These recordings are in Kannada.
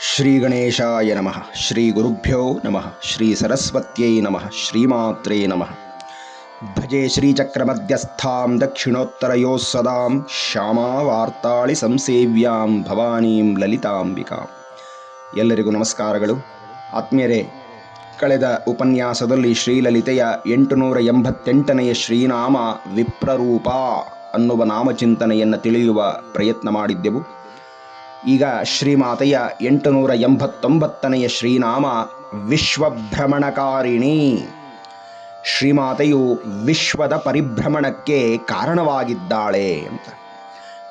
ಶ್ರೀ ಗಣೇಶಾಯ ನಮಃ ಶ್ರೀ ಗುರುಭ್ಯೋ ನಮಃ ಶ್ರೀ ಸರಸ್ವತ್ಯೈ ನಮಃ ಶ್ರೀಮಾತ್ರೇ ನಮಃ ಭಜೆ ಶ್ರೀಚಕ್ರಮಧ್ಯಸ್ಥಾಂ ದಕ್ಷಿಣೋತ್ತರಯೋಸ್ಸದಾಂ ಶ್ಯಾಮಾವಾರ್ತಾಳಿ ಸಂಸೇವ್ಯಾಂ ಭವಾನೀಂ ಲಲಿತಾಂಬಿಕಾ ಎಲ್ಲರಿಗೂ ನಮಸ್ಕಾರಗಳು. ಆತ್ಮೀಯರೇ, ಕಳೆದ ಉಪನ್ಯಾಸದಲ್ಲಿ ಶ್ರೀಲಲಿತೆಯ ಎಂಟುನೂರ ಎಂಬತ್ತೆಂಟನೆಯ ಶ್ರೀನಾಮ ವಿಪ್ರರೂಪ ಅನ್ನುವ ನಾಮಚಿಂತನೆಯನ್ನು ತಿಳಿಯುವ ಪ್ರಯತ್ನ ಮಾಡಿದ್ದೆವು. ಈಗ ಶ್ರೀಮಾತೆಯ ಎಂಟುನೂರ ಎಂಬತ್ತೊಂಬತ್ತನೆಯ ಶ್ರೀನಾಮ ವಿಶ್ವಭ್ರಮಣಕಾರಿಣಿ. ಶ್ರೀಮಾತೆಯು ವಿಶ್ವದ ಪರಿಭ್ರಮಣಕ್ಕೆ ಕಾರಣವಾಗಿದ್ದಾಳೆ ಅಂತ.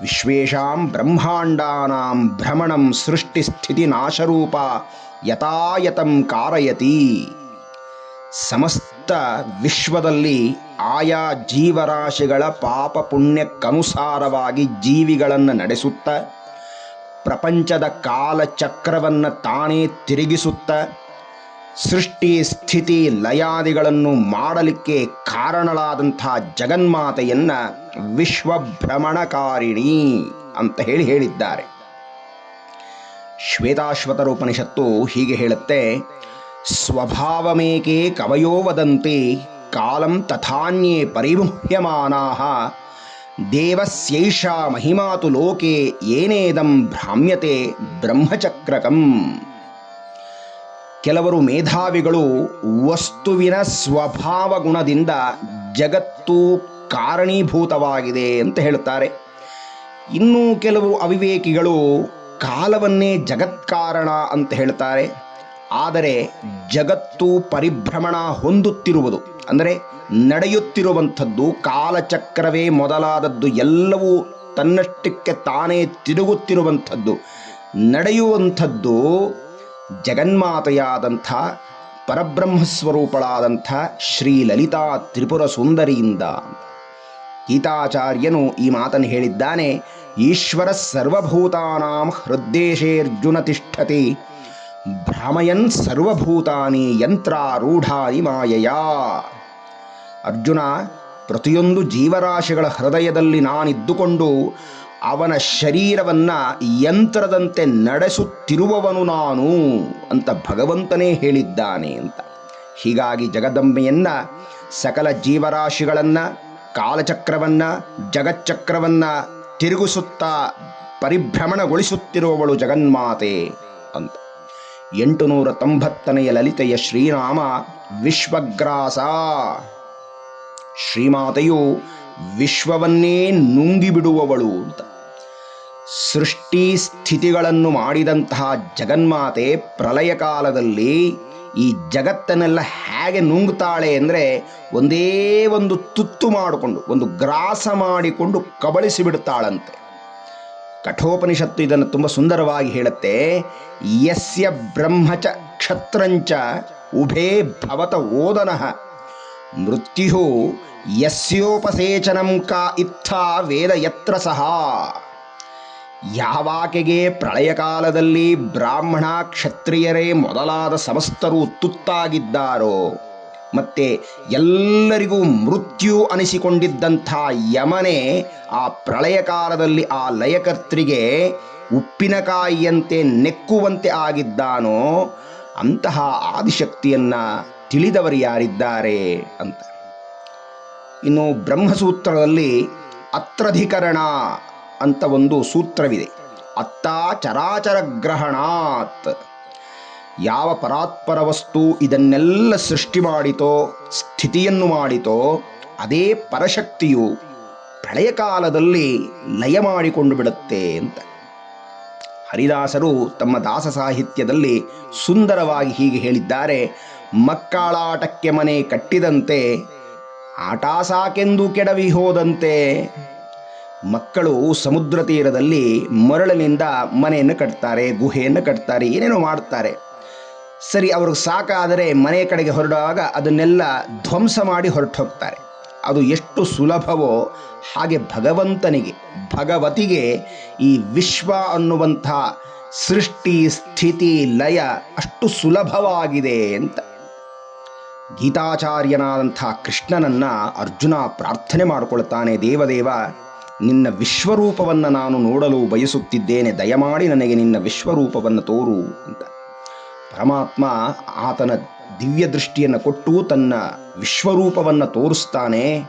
ವಿಶ್ವೇಶಾಂ ಬ್ರಹ್ಮಾಂಡಾನಾಂ ಭ್ರಮಣಂ ಸೃಷ್ಟಿ ಸ್ಥಿತಿ ನಾಶರೂಪ ಯಥಾಯತಂ ಕಾರಯತಿ. ಸಮಸ್ತ ವಿಶ್ವದಲ್ಲಿ ಆಯಾ ಜೀವರಾಶಿಗಳ ಪಾಪ ಪುಣ್ಯಕ್ಕನುಸಾರವಾಗಿ ಜೀವಿಗಳನ್ನು ನಡೆಸುತ್ತ ಪ್ರಪಂಚದ ಕಾಲಚಕ್ರವನ್ನು ತಾನೇ ತಿರುಗಿಸುತ್ತ ಸೃಷ್ಟಿ ಸ್ಥಿತಿ ಲಯಾದಿಗಳನ್ನು ಮಾಡಲಿಕ್ಕೆ ಕಾರಣಳಾದಂಥ ಜಗನ್ಮಾತೆಯನ್ನ ವಿಶ್ವಭ್ರಮಣಕಾರಿಣಿ ಅಂತ ಹೇಳಿ ಹೇಳಿದ್ದಾರೆ. ಶ್ವೇತಾಶ್ವತರ ಉಪನಿಷತ್ತು ಹೀಗೆ ಹೇಳುತ್ತೆ, ಸ್ವಭಾವಮೇಕೆ ಕವಯೋ ವದಂತಿ, ಕಾಲಂ ತಥಾನ್ಯೇ ಪರಿಮುಹ್ಯಮಾನಾ ದೇವಸ್ಯೈಷಾ ಮಹಿಮಾತು ಲೋಕೆ ಏನೇದಂ ಭ್ರಾಮ್ಯತೆ ಬ್ರಹ್ಮಚಕ್ರಕಂ. ಕೆಲವರು ಮೇಧಾವಿಗಳು ವಸ್ತುವಿನ ಸ್ವಭಾವ ಗುಣದಿಂದ ಜಗತ್ತು ಕಾರಣೀಭೂತವಾಗಿದೆ ಅಂತ ಹೇಳುತ್ತಾರೆ. ಇನ್ನೂ ಕೆಲವು ಅವಿವೇಕಿಗಳು ಕಾಲವನ್ನೇ ಜಗತ್ಕಾರಣ ಅಂತ ಹೇಳ್ತಾರೆ ಆದರೆ ಜಗತ್ತು ಪರಿಭ್ರಮಣ ಹೊಂದುತ್ತಿರುವುದು. ಅಂದರೆ ನಡೆಯುತ್ತಿರುವಂಥದ್ದು, ಕಾಲಚಕ್ರವೇ ಮೊದಲಾದದ್ದು, ಎಲ್ಲವೂ ತನ್ನಷ್ಟಕ್ಕೆ ತಾನೇ ತಿರುಗುತ್ತಿರುವಂಥದ್ದು. ನಡೆಯುವಂಥದ್ದು ಜಗನ್ಮಾತೆಯಾದಂಥ, ಪರಬ್ರಹ್ಮಸ್ವರೂಪಳಾದಂಥ ಶ್ರೀ ಲಲಿತಾ ತ್ರಿಪುರ ಸುಂದರಿಯಿಂದ. ಗೀತಾಚಾರ್ಯನು ಈ ಮಾತನ್ನು ಹೇಳಿದ್ದಾನೆ, ಈಶ್ವರ ಸರ್ವಭೂತಾನಾಂ ಹೃದ್ದೇಶೇರ್ಜುನ ತಿಷ್ಠತಿ. ಭ್ರಮಯನ್ ಸರ್ವಭೂತಾನಿ ಯಂತ್ರಾರೂಢಾನಿ ಮಾಯಯಾ. ಅರ್ಜುನ, ಪ್ರತಿಯೊಂದು ಜೀವರಾಶಿಗಳ ಹೃದಯದಲ್ಲಿ ನಾನಿದ್ದುಕೊಂಡು ಅವನ ಶರೀರವನ್ನು ಯಂತ್ರದಂತೆ ನಡೆಸುತ್ತಿರುವವನು ನಾನು ಅಂತ ಭಗವಂತನೇ ಹೇಳಿದ್ದಾನೆ ಅಂತ. ಹೀಗಾಗಿ ಜಗದಂಬೆಯನ್ನ, ಸಕಲ ಜೀವರಾಶಿಗಳನ್ನು, ಕಾಲಚಕ್ರವನ್ನು, ಜಗಚ್ಚಕ್ರವನ್ನು ತಿರುಗಿಸುತ್ತಾ ಪರಿಭ್ರಮಣಗೊಳಿಸುತ್ತಿರುವವಳು ಜಗನ್ಮಾತೆ ಅಂತ. ಎಂಟುನೂರ ತೊಂಬತ್ತನೆಯ ಲಲಿತೆಯ ಶ್ರೀರಾಮ ವಿಶ್ವಗ್ರಾಸ. ಶ್ರೀಮಾತೆಯು ವಿಶ್ವವನ್ನೇ ನುಂಗಿಬಿಡುವವಳು ಅಂತ. ಸೃಷ್ಟಿ ಸ್ಥಿತಿಗಳನ್ನು ಮಾಡಿದಂತಹ ಜಗನ್ಮಾತೆ ಪ್ರಳಯ ಕಾಲದಲ್ಲಿ ಈ ಜಗತ್ತನ್ನೆಲ್ಲ ಹೇಗೆ ನುಂಗ್ತಾಳೆ ಅಂದರೆ ಒಂದೇ ಒಂದು ತುತ್ತು ಮಾಡಿಕೊಂಡು, ಒಂದು ಗ್ರಾಸ ಮಾಡಿಕೊಂಡು ಕಬಳಿಸಿ ಬಿಡ್ತಾಳಂತೆ ಕಠೋಪನಿಷತ್ತು ಇದನ್ನು ತುಂಬ ಸುಂದರವಾಗಿ ಹೇಳುತ್ತೆ. ಯಸ್ಯ ಬ್ರಹ್ಮಚ ಕ್ಷತ್ರಂಚ ಉಭೇ ಭವತ ಓದನಃ. ಮೃತ್ಯು ಯಸ್ಯೋಪಸೇಚನಂ ಕಾ ಇತ್ಥಾ ವೇದ ಯತ್ರ ಸಹ. ಯಾವಾಕೆಗೆ ಪ್ರಳಯ ಕಾಲದಲ್ಲಿ ಬ್ರಾಹ್ಮಣ ಕ್ಷತ್ರಿಯರೇ ಮೊದಲಾದ ಸಮಸ್ತರು ತುತ್ತಾಗಿದ್ದಾರೋ ಮತ್ತೆ ಎಲ್ಲರಿಗೂ ಮೃತ್ಯು ಅನಿಸಿಕೊಂಡಿದ್ದಂಥ ಯಮನೆ ಆ ಪ್ರಳಯ ಕಾಲದಲ್ಲಿ ಆ ಲಯಕರ್ತ್ರಿಗೆ ಉಪ್ಪಿನಕಾಯಿಯಂತೆ ನೆಕ್ಕುವಂತೆ ಆಗಿದ್ದಾನೋ ಅಂತಹ ಆದಿಶಕ್ತಿಯನ್ನು ತಿಳಿದವರು ಯಾರಿದ್ದಾರೆ ಅಂತ. ಇನ್ನು ಬ್ರಹ್ಮಸೂತ್ರದಲ್ಲಿ ಅತ್ರಧಿಕರಣ ಅಂತ ಒಂದು ಸೂತ್ರವಿದೆ. ಅತ್ತ ಚರಾಚರ ಗ್ರಹಣಾತ್ ಯಾವ ಪರಾತ್ಪರ ವಸ್ತು ಇದನ್ನೆಲ್ಲ ಸೃಷ್ಟಿ ಮಾಡಿತೋ, ಸ್ಥಿತಿಯನ್ನು ಮಾಡಿತೋ, ಅದೇ ಪರಶಕ್ತಿಯು ಪ್ರಳಯ ಕಾಲದಲ್ಲಿ ಲಯ ಮಾಡಿಕೊಂಡು ಬಿಡುತ್ತೆ ಅಂತ. ಹರಿದಾಸರು ತಮ್ಮ ದಾಸ ಸಾಹಿತ್ಯದಲ್ಲಿ ಸುಂದರವಾಗಿ ಹೀಗೆ ಹೇಳಿದ್ದಾರೆ, ಮಕ್ಕಳಾಟಕ್ಕೆ ಮನೆ ಕಟ್ಟಿದಂತೆ, ಆಟ ಸಾಕೆಂದು ಕೆಡವಿ ಹೋದಂತೆ. ಮಕ್ಕಳು ಸಮುದ್ರ ತೀರದಲ್ಲಿ ಮರಳಿನಿಂದ ಮನೆಯನ್ನು ಕಟ್ತಾರೆ, ಗುಹೆಯನ್ನು ಕಟ್ತಾರೆ, ಏನೇನೋ ಮಾಡ್ತಾರೆ. ಸರಿ ಅವ್ರಿಗೆ ಸಾಕಾದರೆ ಮನೆ ಕಡೆಗೆ ಹೊರಡುವಾಗ ಅದನ್ನೆಲ್ಲ ಧ್ವಂಸ ಮಾಡಿ ಹೊರಟು ಹೋಗ್ತಾರೆ ಅದು ಎಷ್ಟು ಸುಲಭವೋ ಹಾಗೆ ಭಗವಂತನಿಗೆ, ಭಗವತಿಗೆ ಈ ವಿಶ್ವ ಅನ್ನುವಂಥ ಸೃಷ್ಟಿ, ಸ್ಥಿತಿ, ಲಯ ಅಷ್ಟು ಸುಲಭವಾಗಿದೆ ಅಂತ. ಗೀತಾಚಾರ್ಯನಾದಂಥ ಕೃಷ್ಣನನ್ನ ಅರ್ಜುನ ಪ್ರಾರ್ಥನೆ ಮಾಡಿಕೊಳ್ತಾನೆ, ದೇವದೇವ, ನಿನ್ನ ವಿಶ್ವರೂಪವನ್ನು ನಾನು ನೋಡಲು ಬಯಸುತ್ತಿದ್ದೇನೆ, ದಯಮಾಡಿ ನನಗೆ ನಿನ್ನ ವಿಶ್ವರೂಪವನ್ನು ತೋರು ಅಂತ. ಪರಮಾತ್ಮ ಆತನ ದಿವ್ಯ ದೃಷ್ಟಿಯನ್ನು ಕೊಟ್ಟು ತನ್ನ ವಿಶ್ವರೂಪವನ್ನು ತೋರಿಸ್ತಾನೆ.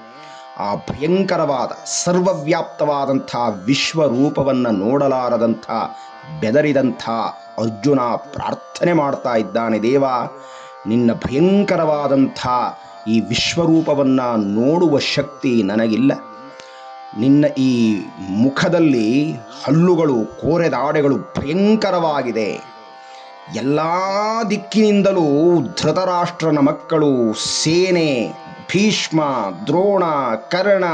ಆ ಭಯಂಕರವಾದ, ಸರ್ವವ್ಯಾಪ್ತವಾದಂಥ ವಿಶ್ವರೂಪವನ್ನು ನೋಡಲಾರದಂಥ, ಬೆದರಿದಂಥ ಅರ್ಜುನ ಪ್ರಾರ್ಥನೆ ಮಾಡ್ತಾ ಇದ್ದಾನೆ ದೇವ. ನಿನ್ನ ಭಯಂಕರವಾದಂಥ ಈ ವಿಶ್ವರೂಪವನ್ನು ನೋಡುವ ಶಕ್ತಿ ನನಗಿಲ್ಲ. ನಿನ್ನ ಈ ಮುಖದಲ್ಲಿ ಹಲ್ಲುಗಳು, ಕೋರೆದಾಡೆಗಳು ಭಯಂಕರವಾಗಿದೆ. ಎಲ್ಲ ದಿಕ್ಕಿನಿಂದಲೂ ಧೃತರಾಷ್ಟ್ರನ ಮಕ್ಕಳು ಸೇನೆ, ಭೀಷ್ಮ, ದ್ರೋಣ, ಕರ್ಣ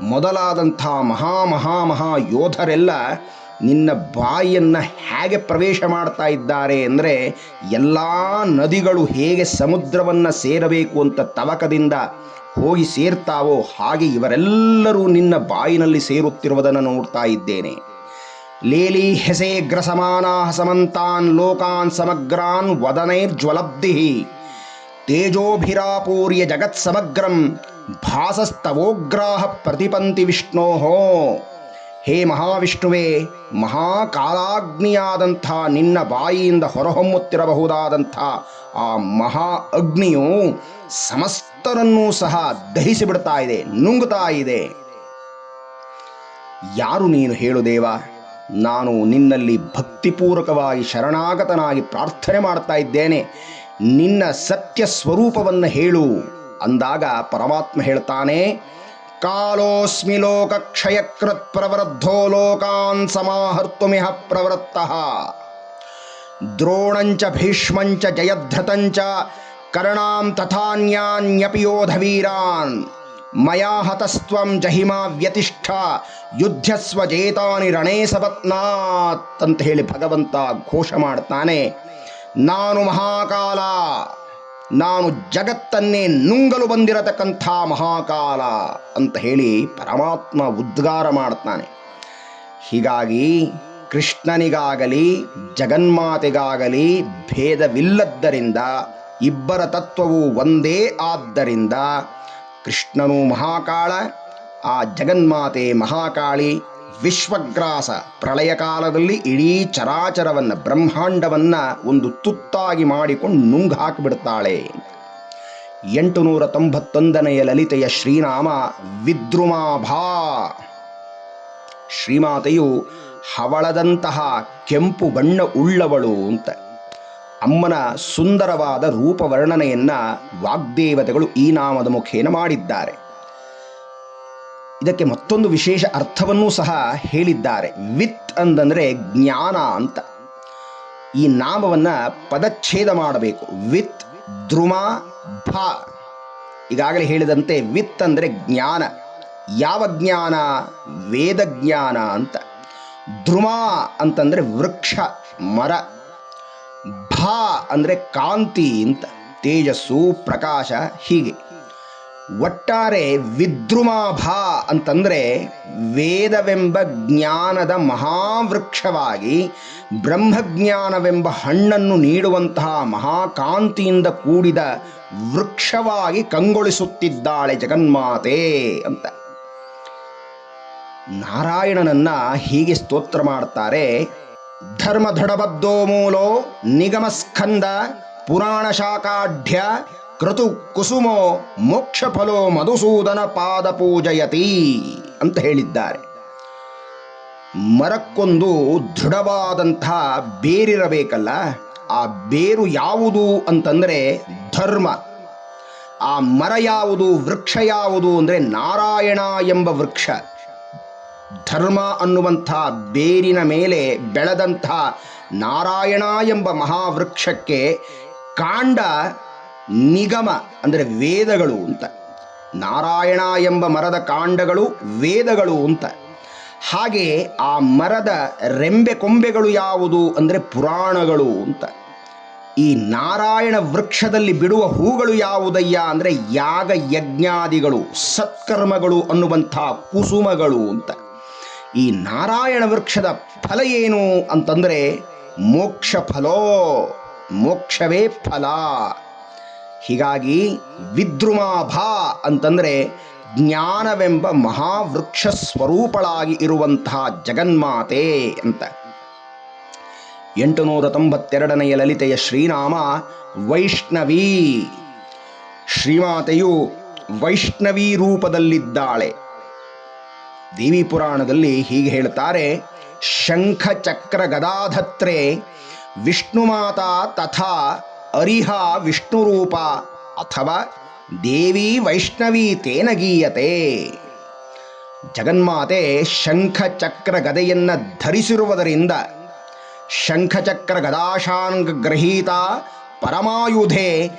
ಮೊದಲಾದಂಥ ಮಹಾ ಮಹಾ ಮಹಾ ಯೋಧರೆಲ್ಲ ನಿನ್ನ ಬಾಯಿಯನ್ನು ಹೇಗೆ ಪ್ರವೇಶ ಮಾಡ್ತಾ ಇದ್ದಾರೆ ಅಂದರೆ ಎಲ್ಲ ನದಿಗಳು ಹೇಗೆ ಸಮುದ್ರವನ್ನು ಸೇರಬೇಕು ಅಂತ ತವಕದಿಂದ ಹೋಗಿ ಸೇರ್ತಾವೋ ಹಾಗೆ ಇವರೆಲ್ಲರೂ ನಿನ್ನ ಬಾಯಿನಲ್ಲಿ ಸೇರುತ್ತಿರುವುದನ್ನು ನೋಡ್ತಾ ಇದ್ದೇನೆ. ಲೇಲಿ ಹೆಸೆ ಗ್ರಸಮಾನ ಸಮಂತಾನ್ ಲೋಕಾನ್ ಸಮಗ್ರಾನ್ ವದನೈರ್ಜ್ವಲಬ್ಧಿ ತೇಜೋಭಿರಾಪೂರ್ಯ ಜಗತ್ ಸಮಗ್ರಂ ಭಾಸಸ್ತವೋಗ್ರಾಹ ಪ್ರತಿಪಂತಿ ವಿಷ್ಣೋ ಹೇ ಮಹಾವಿಷ್ಣುವೇ ಮಹಾಕಾಲಾಗ್ನಿಯಾದಂಥ ನಿನ್ನ ಬಾಯಿಯಿಂದ ಹೊರಹೊಮ್ಮುತ್ತಿರಬಹುದಾದಂಥ ಆ ಮಹಾ ಅಗ್ನಿಯು ಸಮಸ್ತರನ್ನೂ ಸಹ ದಹಿಸಿಬಿಡ್ತಾ ಇದೆ ನುಂಗುತ್ತಾ ಇದೆ ಯಾರು ನೀನು ಹೇಳು ದೇವ ನಾನು ನಿನ್ನಲ್ಲಿ ಭಕ್ತಿಪೂರ್ವಕವಾಗಿ ಶರಣಾಗತನಾಗಿ ಪ್ರಾರ್ಥನೆ ಮಾಡ್ತಾ ಇದ್ದೇನೆ. ನಿನ್ನ ಸತ್ಯ ಸ್ವರೂಪವನ್ನು ಹೇಳು ಅಂದಾಗ ಪರಮಾತ್ಮ ಹೇಳ್ತಾನೆ, ಕಾಲೋಸ್ಮಿ ಲೋಕಕ್ಷಯಕೃತ್ ಪ್ರವೃದ್ಧೋ ಲೋಕಾನ್ ಸಮಾಹರ್ತುಮಿಹ ಪ್ರವೃತ್ತ. ದ್ರೋಣಂಚ ಭೀಷ್ಮಂಚ ಜಯಧ್ರತಂಚ ಕರ್ಣಾಂ ತಥಾನ್ಯಾನ್ಯಪಿ ಯೋಧವೀರಾನ್ ಮಯಾ ಹತಸ್ತ್ವಂ ಜಹಿಮಾ ವ್ಯತಿಷ್ಠ ಯುದ್ಧಸ್ವ ಜೇತಾನಿ ರಣೇ ಅಂತ ಹೇಳಿ ಭಗವಂತ ಘೋಷ ಮಾಡ್ತಾನೆ. ನಾನು ಮಹಾಕಾಲ, ನಾನು ಜಗತ್ತನ್ನೇ ನುಂಗಲು ಬಂದಿರತಕ್ಕಂಥ ಮಹಾಕಾಲ ಅಂತ ಹೇಳಿ ಪರಮಾತ್ಮ ಉದ್ಗಾರ ಮಾಡ್ತಾನೆ. ಹೀಗಾಗಿ ಕೃಷ್ಣನಿಗಾಗಲಿ, ಜಗನ್ಮಾತೆಗಾಗಲಿ ಭೇದವಿಲ್ಲದ್ದರಿಂದ, ಇಬ್ಬರ ತತ್ವವು ಒಂದೇ ಆದ್ದರಿಂದ ಕೃಷ್ಣನು ಮಹಾಕಾಳ, ಆ ಜಗನ್ಮಾತೆ ಮಹಾಕಾಳಿ ವಿಶ್ವಗ್ರಾಸ ಪ್ರಳಯ ಕಾಲದಲ್ಲಿ ಇಡೀ ಚರಾಚರವನ್ನು, ಬ್ರಹ್ಮಾಂಡವನ್ನು ಒಂದು ತುತ್ತಾಗಿ ಮಾಡಿಕೊಂಡು ನುಂಗು ಹಾಕಿಬಿಡ್ತಾಳೆ. ಎಂಟುನೂರ ತೊಂಬತ್ತೊಂದನೆಯ ಲಲಿತೆಯ ಶ್ರೀನಾಮ ವಿದ್ರುಮಾಭಾ. ಶ್ರೀಮಾತೆಯು ಹವಳದಂತಹ ಕೆಂಪು ಬಣ್ಣ ಉಳ್ಳವಳು ಅಂತ. ಅಮ್ಮನ ಸುಂದರವಾದ ರೂಪವರ್ಣನೆಯನ್ನ ವಾಗ್ದೇವತೆಗಳು ಈ ನಾಮದ ಮುಖೇನ ಮಾಡಿದ್ದಾರೆ. ಇದಕ್ಕೆ ಮತ್ತೊಂದು ವಿಶೇಷ ಅರ್ಥವನ್ನೂ ಸಹ ಹೇಳಿದ್ದಾರೆ. ವಿತ್ ಅಂತಂದರೆ ಜ್ಞಾನ ಅಂತ. ಈ ನಾಮವನ್ನ ಪದಚ್ಛೇದ ಮಾಡಬೇಕು. ವಿತ್, ದ್ರುಮ, ಭ. ಈಗಾಗಲೇ ಹೇಳಿದಂತೆ ವಿತ್ ಅಂದರೆ ಜ್ಞಾನ. ಯಾವ ಜ್ಞಾನ? ವೇದ ಜ್ಞಾನ ಅಂತ. ದ್ರುಮ ಅಂತಂದರೆ ವೃಕ್ಷ, ಮರ. ಭ ಅಂದರೆ ಕಾಂತಿ ಅಂತ, ತೇಜಸ್ಸು, ಪ್ರಕಾಶ, ಹೀಗೆ. ಒಟ್ಟಾರೆ ವಿದ್ರುಮಾಭಾ ಅಂತಂದರೆ ವೇದವೆಂಬ ಜ್ಞಾನದ ಮಹಾವೃಕ್ಷವಾಗಿ ಬ್ರಹ್ಮಜ್ಞಾನವೆಂಬ ಹಣ್ಣನ್ನು ನೀಡುವಂತಹ ಮಹಾಕಾಂತಿಯಿಂದ ಕೂಡಿದ ವೃಕ್ಷವಾಗಿ ಕಂಗೊಳಿಸುತ್ತಿದ್ದಾಳೆ ಜಗನ್ಮಾತೆ ಅಂತ. ನಾರಾಯಣನನ್ನ ಹೀಗೆ ಸ್ತೋತ್ರ ಮಾಡ್ತಾರೆ ಧರ್ಮ ದೃಢಬದ್ಧೋ ಮೂಲೋ ನಿಗಮಸ್ಕಂದ ಪುರಾಣ ಶಾಖಾಢ್ಯ ಕೃತು ಕುಸುಮೋ ಮೋಕ್ಷ ಫಲೋ ಮಧುಸೂದನ ಪಾದ ಪೂಜಯತಿ ಅಂತ ಹೇಳಿದ್ದಾರೆ. ಮರಕ್ಕೊಂದು ದೃಢವಾದಂಥ ಬೇರಿರಬೇಕಲ್ಲ, ಆ ಬೇರು ಯಾವುದು ಅಂತಂದರೆ ಧರ್ಮ. ಆ ಮರ ಯಾವುದು, ವೃಕ್ಷ ಯಾವುದು ಅಂದರೆ ನಾರಾಯಣ ಎಂಬ ವೃಕ್ಷ. ಧರ್ಮ ಅನ್ನುವಂಥ ಬೇರಿನ ಮೇಲೆ ಬೆಳೆದಂಥ ನಾರಾಯಣ ಎಂಬ ಮಹಾವೃಕ್ಷಕ್ಕೆ ಕಾಂಡ ನಿಗಮ ಅಂದರೆ ವೇದಗಳು ಅಂತ. ನಾರಾಯಣ ಎಂಬ ಮರದ ಕಾಂಡಗಳು ವೇದಗಳು ಅಂತ. ಹಾಗೆ ಆ ಮರದ ರೆಂಬೆ ಕೊಂಬೆಗಳು ಯಾವುದು ಅಂದರೆ ಪುರಾಣಗಳು ಅಂತ. ಈ ನಾರಾಯಣ ವೃಕ್ಷದಲ್ಲಿ ಬಿಡುವ ಹೂಗಳು ಯಾವುದಯ್ಯ ಅಂದರೆ ಯಾಗ ಯಜ್ಞಾದಿಗಳು ಸತ್ಕರ್ಮಗಳು ಅನ್ನುವಂಥ ಕುಸುಮಗಳು ಅಂತ. ಈ ನಾರಾಯಣ ವೃಕ್ಷದ ಫಲ ಏನು ಅಂತಂದರೆ ಮೋಕ್ಷ ಫಲೋ ಮೋಕ್ಷವೇ ಫಲ. ಹೀಗಾಗಿ ವಿದ್ರುಮಾಭಾ ಅಂತಂದರೆ ಜ್ಞಾನವೆಂಬ ಮಹಾವೃಕ್ಷ ಸ್ವರೂಪಳಾಗಿ ಇರುವಂತಹ ಜಗನ್ಮಾತೆ ಅಂತ. ಎಂಟುನೂರ ತೊಂಬತ್ತೆರಡನೆಯ ಲಲಿತೆಯ ಶ್ರೀನಾಮ ವೈಷ್ಣವಿ. ಶ್ರೀಮಾತೆಯು ವೈಷ್ಣವಿ ರೂಪದಲ್ಲಿದ್ದಾಳೆ. ದೇವಿ ಪುರಾಣದಲ್ಲಿ ಹೀಗೆ ಹೇಳ್ತಾರೆ ಶಂಖ ಚಕ್ರ ಗದಾಧತ್ರೆ ವಿಷ್ಣುಮಾತಾ ತಥಾ ಅರಿಹ ವಿಷ್ಣುರೂಪ ಅಥವಾ ದೇವಿ ವೈಷ್ಣವಿ ತೇನ ಗೀಯತೆ. ಜಗನ್ಮಾತೆ ಶಂಖ ಚಕ್ರ ಗದೆಯನ್ನ ಧರಿಸಿರುವುದರಿಂದ ಶಂಖಚಕ್ರ ಗದಾಶಾಂಗ ಗ್ರಹೀತ ಪರಮಾಯುಧೆ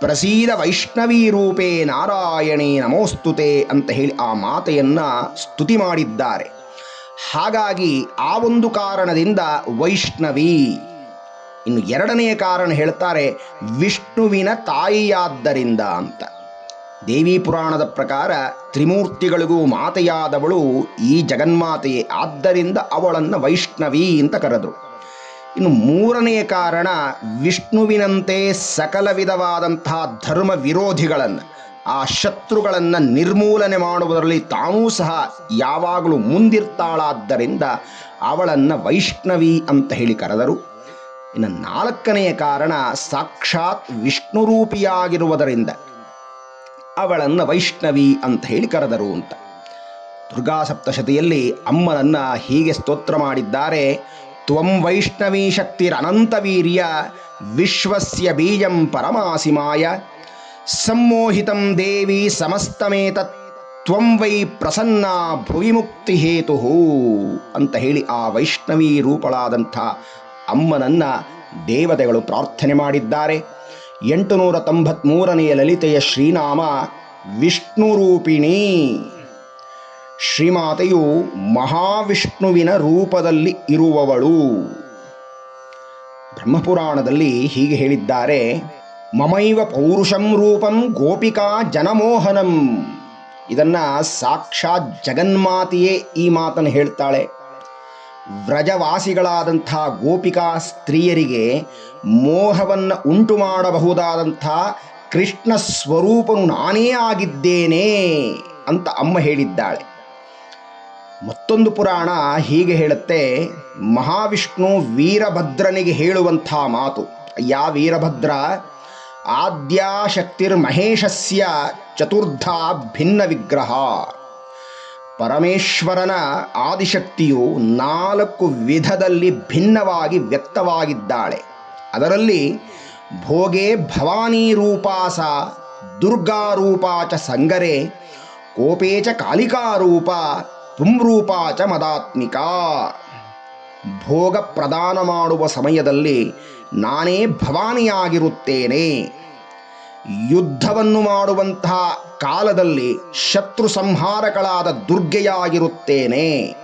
ಪ್ರಸೀದ ವೈಷ್ಣವೀ ರೂಪೇ ನಾರಾಯಣೇ ನಮೋಸ್ತುತೆ ಅಂತ ಹೇಳಿ ಆ ಮಾತೆಯನ್ನು ಸ್ತುತಿ ಮಾಡಿದ್ದಾರೆ. ಹಾಗಾಗಿ ಆ ಒಂದು ಕಾರಣದಿಂದ ವೈಷ್ಣವಿ ಇನ್ನು ಎರಡನೆಯ ಕಾರಣ ಹೇಳ್ತಾರೆ ವಿಷ್ಣುವಿನ ತಾಯಿಯಾದ್ದರಿಂದ ಅಂತ. ದೇವಿ ಪುರಾಣದ ಪ್ರಕಾರ ತ್ರಿಮೂರ್ತಿಗಳಿಗೂ ಮಾತೆಯಾದವಳು ಈ ಜಗನ್ಮಾತೆಯೇ. ಆದ್ದರಿಂದ ಅವಳನ್ನು ವೈಷ್ಣವಿ ಅಂತ ಕರೆದರು. ಇನ್ನು ಮೂರನೆಯ ಕಾರಣ ವಿಷ್ಣುವಿನಂತೆ ಸಕಲ ವಿಧವಾದಂತಹ ಧರ್ಮ ವಿರೋಧಿಗಳನ್ನು, ಆ ಶತ್ರುಗಳನ್ನು ನಿರ್ಮೂಲನೆ ಮಾಡುವುದರಲ್ಲಿ ತಾನೂ ಸಹ ಯಾವಾಗಲೂ ಮುಂದಿರ್ತಾಳಾದ್ದರಿಂದ ಅವಳನ್ನು ವೈಷ್ಣವಿ ಅಂತ ಹೇಳಿ ಕರೆದರು. ಇನ್ನು ನಾಲ್ಕನೆಯ ಕಾರಣ ಸಾಕ್ಷಾತ್ ವಿಷ್ಣು ರೂಪಿಯಾಗಿರುವುದರಿಂದ ಅವಳನ್ನು ವೈಷ್ಣವಿ ಅಂತ ಹೇಳಿ ಕರೆದರು ಅಂತ. ದುರ್ಗಾ ಸಪ್ತಶತಿಯಲ್ಲಿ ಅಮ್ಮನನ್ನು ಹೀಗೆ ಸ್ತೋತ್ರ ಮಾಡಿದ್ದಾರೆ ತ್ವಂ ವೈಷ್ಣವೀ ಶಕ್ತಿರನಂತವೀರ್ಯ ವಿಶ್ವಸ್ಯ ಬೀಜಂ ಪರಮಾಸಿಮಾಯ ಸಮ್ಮೋಹಿತಂ ದೇವಿ ಸಮಸ್ತಮೇತತ್ ತ್ವಂ ವೈ ಪ್ರಸನ್ನ ಭುವಿ ಮುಕ್ತಿ ಹೇತು ಅಂತ ಹೇಳಿ ಆ ವೈಷ್ಣವೀ ರೂಪಳಾದಂಥ ಅಮ್ಮನನ್ನ ದೇವತೆಗಳು ಪ್ರಾರ್ಥನೆ ಮಾಡಿದ್ದಾರೆ. ಎಂಟುನೂರ ತೊಂಬತ್ಮೂರನೆಯ ಲಲಿತೆಯ ಶ್ರೀನಾಮ ವಿಷ್ಣುರೂಪಿಣಿ. ಶ್ರೀಮಾತೆಯು ಮಹಾವಿಷ್ಣುವಿನ ರೂಪದಲ್ಲಿ ಇರುವವಳು. ಬ್ರಹ್ಮಪುರಾಣದಲ್ಲಿ ಹೀಗೆ ಹೇಳಿದ್ದಾರೆ, ಮಮೈವ ಪೌರುಷಂ ರೂಪಂ ಗೋಪಿಕಾ ಜನಮೋಹನಂ. ಇದನ್ನ ಸಾಕ್ಷಾತ್ ಜಗನ್ಮಾತೆಯೇ ಈ ಮಾತನ್ನು ಹೇಳ್ತಾಳೆ. ವ್ರಜವಾಸಿಗಳಾದಂಥ ಗೋಪಿಕಾ ಸ್ತ್ರೀಯರಿಗೆ ಮೋಹವನ್ನು ಉಂಟು ಮಾಡಬಹುದಾದಂಥ ಕೃಷ್ಣ ಸ್ವರೂಪನು ನಾನೇ ಆಗಿದ್ದೇನೆ ಅಂತ ಅಮ್ಮ ಹೇಳಿದ್ದಾಳೆ. ಮತ್ತೊಂದು ಪುರಾಣ ಹೀಗೆ ಹೇಳುತ್ತೆ, ಮಹಾವಿಷ್ಣು ವೀರಭದ್ರನಿಗೆ ಹೇಳುವಂಥ ಮಾತು. ಅಯ್ಯ, ವೀರಭದ್ರ ಆದ್ಯಾಶಕ್ತಿರ್ ಮಹೇಶಸ್ಯ ಚತುರ್ಧ ಭಿನ್ನ ವಿಗ್ರಹ. ಪರಮೇಶ್ವರನ ಆದಿಶಕ್ತಿಯು ನಾಲ್ಕು ವಿಧದಲ್ಲಿ ಭಿನ್ನವಾಗಿ ವ್ಯಕ್ತವಾಗಿದ್ದಾಳೆ. ಅದರಲ್ಲಿ ಭೋಗೆ ಭವಾನಿ ರೂಪಾಸ ದುರ್ಗಾರೂಪಾಚ ಸಂಗರೆ ಕೋಪೇಚ ಕಾಲಿಕಾರೂಪ ಪುಂರೂಪಾ ಚ ಮದಾತ್ಮಿಕಾ. ಭೋಗ ಪ್ರದಾನ ಮಾಡುವ ಸಮಯದಲ್ಲಿ ನಾನೇ ಭವಾನಿಯಾಗಿರುತ್ತೇನೆ. ಯುದ್ಧವನ್ನು ಮಾಡುವಂತಹ ಕಾಲದಲ್ಲಿ ಶತ್ರು ಸಂಹಾರಗಳಾದ ದುರ್ಗೆಯಾಗಿರುತ್ತೇನೆ.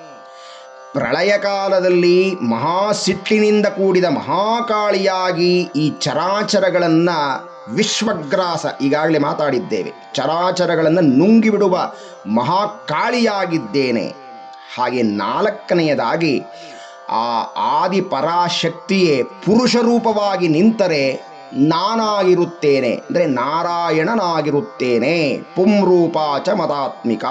ಪ್ರಳಯ ಕಾಲದಲ್ಲಿ ಮಹಾಸಿಟ್ಟಿನಿಂದ ಕೂಡಿದ ಮಹಾಕಾಳಿಯಾಗಿ ಈ ಚರಾಚರಗಳನ್ನು ವಿಶ್ವಗ್ರಾಸ ಈಗಾಗಲೇ ಮಾತಾಡಿದ್ದೇವೆ. ಚರಾಚರಗಳನ್ನು ನುಂಗಿಬಿಡುವ ಮಹಾಕಾಳಿಯಾಗಿದ್ದೇನೆ. ಹಾಗೆ ನಾಲ್ಕನೆಯದಾಗಿ, ಆ ಆದಿ ಪರಾಶಕ್ತಿಯೇ ಪುರುಷ ರೂಪವಾಗಿ ನಿಂತರೆ ನಾನಾಗಿರುತ್ತೇನೆ. ಅಂದರೆ ನಾರಾಯಣನಾಗಿರುತ್ತೇನೆ. ಪುಂರೂಪಾಚ ಮತಾತ್ಮಿಕ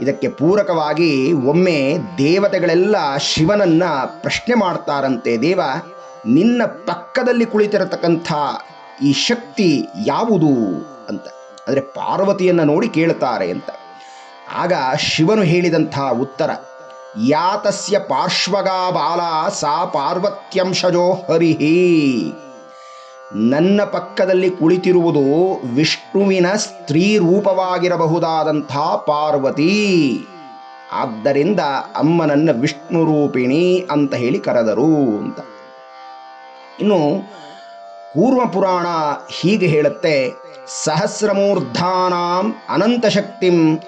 ಇದಕ್ಕೆ ಪೂರಕವಾಗಿ ಒಮ್ಮೆ ದೇವತೆಗಳೆಲ್ಲ ಶಿವನನ್ನ ಪ್ರಶ್ನೆ ಮಾಡ್ತಾರಂತೆ, ದೇವ, ನಿನ್ನ ಪಕ್ಕದಲ್ಲಿ ಕುಳಿತಿರತಕ್ಕಂಥ ಈ ಶಕ್ತಿ ಯಾವುದು ಅಂತ. ಅಂದರೆ ಪಾರ್ವತಿಯನ್ನು ನೋಡಿ ಕೇಳ್ತಾರೆ ಅಂತ. ಆಗ ಶಿವನು ಹೇಳಿದಂಥ ಉತ್ತರ, ಯಾತಸ್ಯ ಪಾರ್ಶ್ವಗಾ ಬಾಲ ಸಾ ಪಾರ್ವತ್ಯಂಶಜೋ ಹರಿಹಿ ನನ್ನ ಪಕ್ಕದಲ್ಲಿ ಕುಳಿತಿರುವುದು ವಿಷ್ಣುವಿನ ಸ್ತ್ರೀ ರೂಪವಾಗಿರಬಹುದಾದಂಥ ಪಾರ್ವತಿ. ಆದ್ದರಿಂದ ಅಮ್ಮನನ್ನ ವಿಷ್ಣು ರೂಪಿಣಿ ಅಂತ ಹೇಳಿ ಕರೆದರು ಅಂತ. ಇನ್ನು ಕೂರ್ಮ ಪುರಾಣ ಹೀಗೆ ಹೇಳುತ್ತೆ, ಸಹಸ್ರಮೂರ್ಧಾನಾಂ ಅನಂತಶಕ್ತಿಂ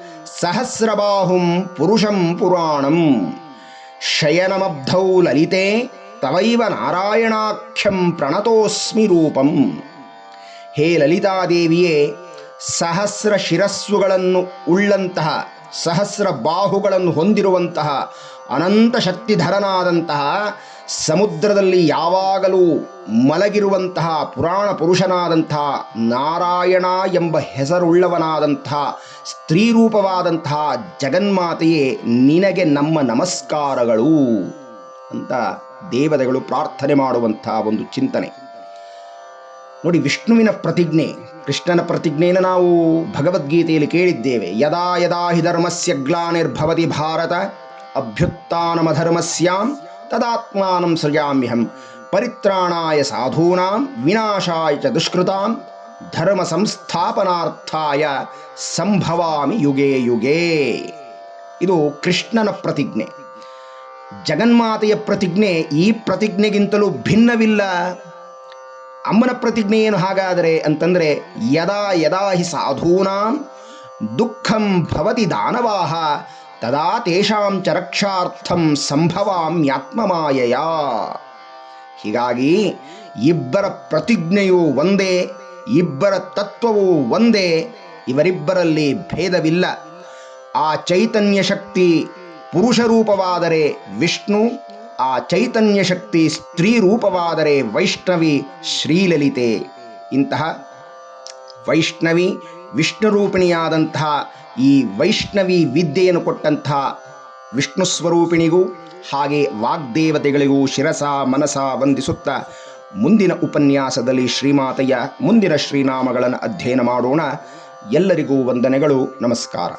ಸಹಸ್ರಬಾಹುಂ ಪುರುಷಂ ಪುರಾಣಂ. ಶಯನಮಬ್ಧೌ ಲಲಿತೆ, ತವೈವ ನಾರಾಯಣಾಖ್ಯಂ ಪ್ರಣತೋಸ್ಮಿ ರೂಪಂ. ಹೇ ಲಲಿತಾದೇವಿಯೇ ಸಹಸ್ರ ಶಿರಸ್ಸುಗಳನ್ನು ಉಳ್ಳಂತಹ ಸಹಸ್ರ ಬಾಹುಗಳನ್ನು ಹೊಂದಿರುವಂತಹ ಅನಂತ ಶಕ್ತಿಧರನಾದಂತಹ ಸಮುದ್ರದಲ್ಲಿ ಯಾವಾಗಲೂ ಮಲಗಿರುವಂತಹ ಪುರಾಣ ಪುರುಷನಾದಂಥ ನಾರಾಯಣ ಎಂಬ ಹೆಸರುಳ್ಳವನಾದಂಥ ಸ್ತ್ರೀರೂಪವಾದಂತಹ ಜಗನ್ಮಾತೆಯೇ ನಿನಗೆ ನಮ್ಮ ನಮಸ್ಕಾರಗಳು ಅಂತ ದೇವತೆಗಳು ಪ್ರಾರ್ಥನೆ ಮಾಡುವಂತಹ ಒಂದು ಚಿಂತನೆ. ನೋಡಿ, ವಿಷ್ಣುವಿನ ಪ್ರತಿಜ್ಞೆ, ಕೃಷ್ಣನ ಪ್ರತಿಜ್ಞೆಯನ್ನು ನಾವು ಭಗವದ್ಗೀತೆಯಲ್ಲಿ ಕೇಳಿದ್ದೇವೆ. ಯದಾ ಯದಾ ಹಿ ಧರ್ಮಸ್ಯ ಗ್ಲಾನಿರ್ಭವತಿ ಭಾರತ, ಅಭ್ಯುತ್ಥಾನಮಧರ್ಮಸ್ಯಾಂ ತದಾತ್ಮಾನಂ ಸೃಜಾಮ್ಯಹಂ ಪರಿತ್ರಾಣಾಯ ಸಾಧೂನಾಂ ವಿನಾಶಾಯ ಚ ದುಷ್ಕೃತಾಂ ಧರ್ಮ ಸಂಸ್ಥಾಪನಾರ್ಥಾಯ ಸಂಭವಾಮಿ ಯುಗೇ ಯುಗೇ ಇದು ಕೃಷ್ಣನ ಪ್ರತಿಜ್ಞೆ. ಜಗನ್ಮಾತೆಯ ಪ್ರತಿಜ್ಞೆ ಈ ಪ್ರತಿಜ್ಞೆಗಿಂತಲೂ ಭಿನ್ನವಿಲ್ಲ. ಅಮ್ಮನ ಪ್ರತಿಜ್ಞೆ ಏನು ಹಾಗಾದರೆ ಅಂತಂದರೆ, ಯದಾ ಯದಾ ಹಿ ಸಾಧೂನಾಂ, ದುಃಖಂ ಭವತಿ ದಾನವಾಹ ತದಾ ತೇಷಾಂ ಚ ರಕ್ಷಾರ್ಥಂ ಸಂಭವಾಮ್ಯಾತ್ಮಮಾಯಯ ಹೀಗಾಗಿ, ಇಬ್ಬರ ಪ್ರತಿಜ್ಞೆಯು ಒಂದೇ, ಇಬ್ಬರ ತತ್ವವು ಒಂದೇ, ಇವರಿಬ್ಬರಲ್ಲಿ ಭೇದವಿಲ್ಲ. ಆ ಚೈತನ್ಯ ಶಕ್ತಿ ಪುರುಷ ರೂಪವಾದರೆ ವಿಷ್ಣು, ಆ ಚೈತನ್ಯ ಶಕ್ತಿ ಸ್ತ್ರೀ ರೂಪವಾದರೆ ವೈಷ್ಣವಿ ಶ್ರೀಲಲಿತೆ. ಇಂತಹ ವೈಷ್ಣವಿ ವಿಷ್ಣು ರೂಪಿಣಿಯಾದಂತಹ ಈ ವೈಷ್ಣವಿ ವಿದ್ಯೆಯನ್ನು ಕೊಟ್ಟಂಥ ವಿಷ್ಣು ಸ್ವರೂಪಿಣಿಗೂ ಹಾಗೆ ವಾಗ್ದೇವತೆಗಳಿಗೂ ಶಿರಸ ಮನಸ ವಂದಿಸುತ್ತ ಮುಂದಿನ ಉಪನ್ಯಾಸದಲ್ಲಿ ಶ್ರೀಮಾತೆಯ ಮುಂದಿನ ಶ್ರೀನಾಮಗಳನ್ನು ಅಧ್ಯಯನ ಮಾಡೋಣ. ಎಲ್ಲರಿಗೂ ವಂದನೆಗಳು. ನಮಸ್ಕಾರ.